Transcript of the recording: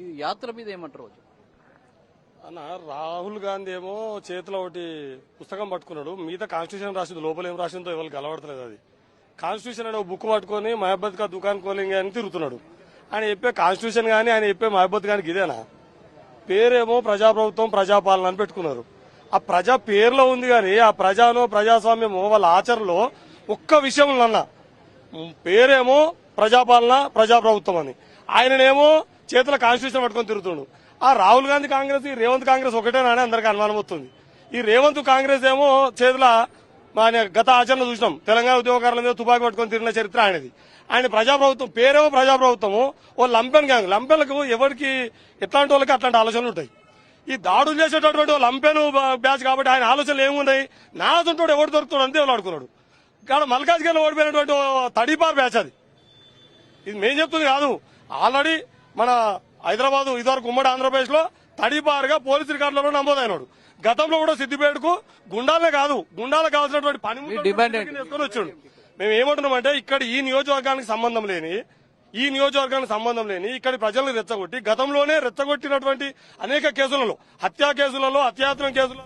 ఈ యాత్ర మీద ఏమంటారు అన్న రాహుల్ గాంధీ ఏమో చేతిలో ఒకటి పుస్తకం పట్టుకున్నాడు. మిగతా కాన్స్టిట్యూషన్ రాసింది లోపల ఏం రాసిందో ఎవరు కలవడతలేదు అది. కాన్స్టిట్యూషన్ అనే బుక్ పట్టుకొని మహబ్బత్ కా దుకాన్ కోలింగ్ అని తిరుగుతున్నాడు. ఆయన చెప్పే కాన్స్టిట్యూషన్ గానీ ఆయన చెప్పే మహబ్బత్ గానికి ఇదేనా? పేరేమో ప్రజాప్రభుత్వం ప్రజాపాలన అని పెట్టుకున్నారు. ఆ ప్రజా పేరులో ఉంది కానీ ఆ ప్రజానో ప్రజాస్వామ్యమో వాళ్ళ ఆచరణలో ఒక్క విషయం అన్న పేరేమో ప్రజాపాలన ప్రజాప్రభుత్వం అని. ఆయననేమో చేతుల కాన్స్టిట్యూషన్ పట్టుకొని తిరుగుతుండు. ఆ రాహుల్ గాంధీ కాంగ్రెస్ ఈ రేవంత్ కాంగ్రెస్ ఒకటేనా అని అందరికి అనుమానం వస్తుంది. ఈ రేవంత్ కాంగ్రెస్ ఏమో చేతుల ఆయన గత ఆచరణ చూసినాం. తెలంగాణ ఉద్యోగకారుల మీద తుపాకీ పట్టుకొని తిరిగిన చరిత్ర ఆయనది. ఆయన ప్రజాప్రభుత్వం పేరేమో ప్రజాప్రభుత్వము ఓ లంపెన్ గ్యాంగ్ లంపెన్లకు ఎవరికి ఎట్లాంటి వాళ్ళకి అట్లాంటి ఆలోచనలు ఉంటాయి. ఈ దాడులు చేసేటటువంటి లంపెన్ బ్యాచ్ కాబట్టి ఆయన ఆలోచనలు ఏమున్నాయి? నా సొంతోడు ఎవడు దొరుకుతాడు అంతే వాళ్ళు ఆడుకున్నాడు. మల్కాజ్ మల్కాజ్గిరిలో ఓడిపోయినటువంటి ఓ తడిపార్ బ్యాచ్ అది. ఇది మేం చెప్తుంది కాదు. ఆల్రెడీ మన హైదరాబాద్ ఇదివరకు ఉమ్మడి ఆంధ్రప్రదేశ్లో తడిపారుగా పోలీసు రికార్డులలో నమోదైనాడు గతంలో కూడా సిద్దిపేటకు గుండాలే కాదు గుండాలకు కావాల్సినటువంటి పని? తీసుకొని వచ్చాడు మేము ఏమంటున్నామంటే ఇక్కడ ఈ నియోజకవర్గానికి సంబంధం లేని ఈ నియోజకవర్గానికి సంబంధం లేని ఇక్కడి ప్రజలను రెచ్చగొట్టి గతంలోనే రెచ్చగొట్టినటువంటి అనేక కేసులలో హత్యా కేసులలో అత్యాచారం కేసులలో